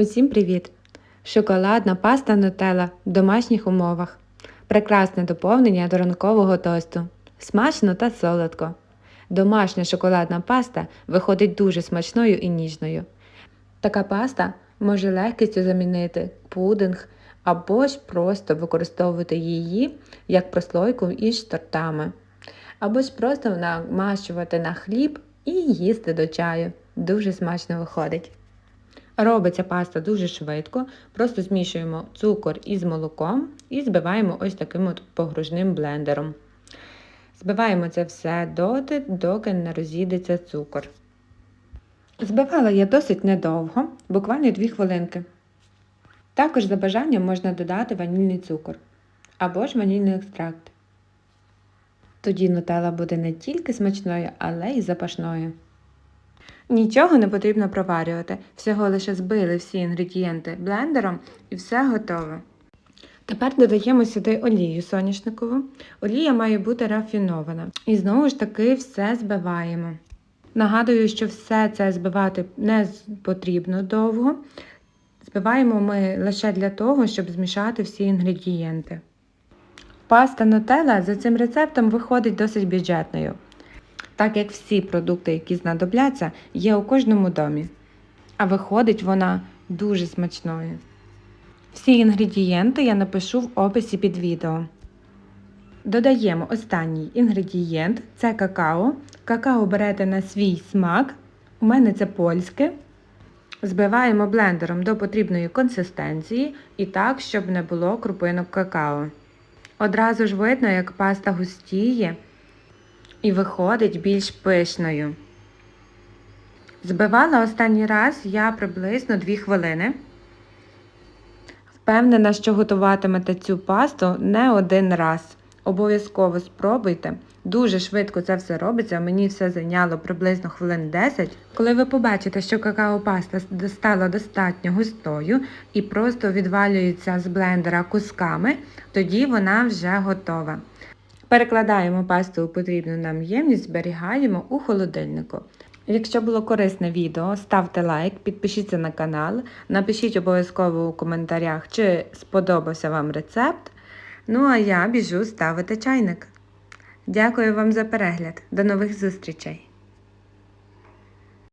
Усім привіт! Шоколадна паста Нутелла в домашніх умовах. Прекрасне доповнення до ранкового тосту. Смачно та солодко. Домашня шоколадна паста виходить дуже смачною і ніжною. Така паста може легкістю замінити пудинг або ж просто використовувати її як прослойку із тортами. Або ж просто намащувати на хліб і їсти до чаю. Дуже смачно виходить. Робиться паста дуже швидко, просто змішуємо цукор із молоком і збиваємо ось таким от погружним блендером. Збиваємо це все доти, доки не розійдеться цукор. Збивала я досить недовго, буквально 2 хвилинки. Також за бажанням можна додати ванільний цукор або ж ванільний екстракт. Тоді нутелла буде не тільки смачною, але й запашною. Нічого не потрібно проварювати, всього лише збили всі інгредієнти блендером і все готове. Тепер додаємо сюди олію соняшникову. Олія має бути рафінована. І знову ж таки все збиваємо. Нагадую, що все це збивати не потрібно довго. Збиваємо ми лише для того, щоб змішати всі інгредієнти. Паста нутелла за цим рецептом виходить досить бюджетною так як всі продукти, які знадобляться, є у кожному домі. А виходить вона дуже смачною. Всі інгредієнти я напишу в описі під відео. Додаємо останній інгредієнт це какао. Какао берете на свій смак. У мене це польське. Збиваємо блендером до потрібної консистенції і так, щоб не було крупинок какао. Одразу ж видно, як паста густіє і виходить більш пишною. Збивала останній раз я приблизно 2 хвилини. Впевнена, що готуватимете цю пасту не один раз. Обов'язково спробуйте. Дуже швидко це все робиться, мені все зайняло приблизно хвилин 10. Коли ви побачите, що какао-паста стала достатньо густою і просто відвалюється з блендера кусками, тоді вона вже готова. Перекладаємо пасту у потрібну нам ємність, зберігаємо у холодильнику. Якщо було корисне відео, ставте лайк, підпишіться на канал, напишіть обов'язково у коментарях, чи сподобався вам рецепт. Ну а я біжу ставити чайник. Дякую вам за перегляд. До нових зустрічей!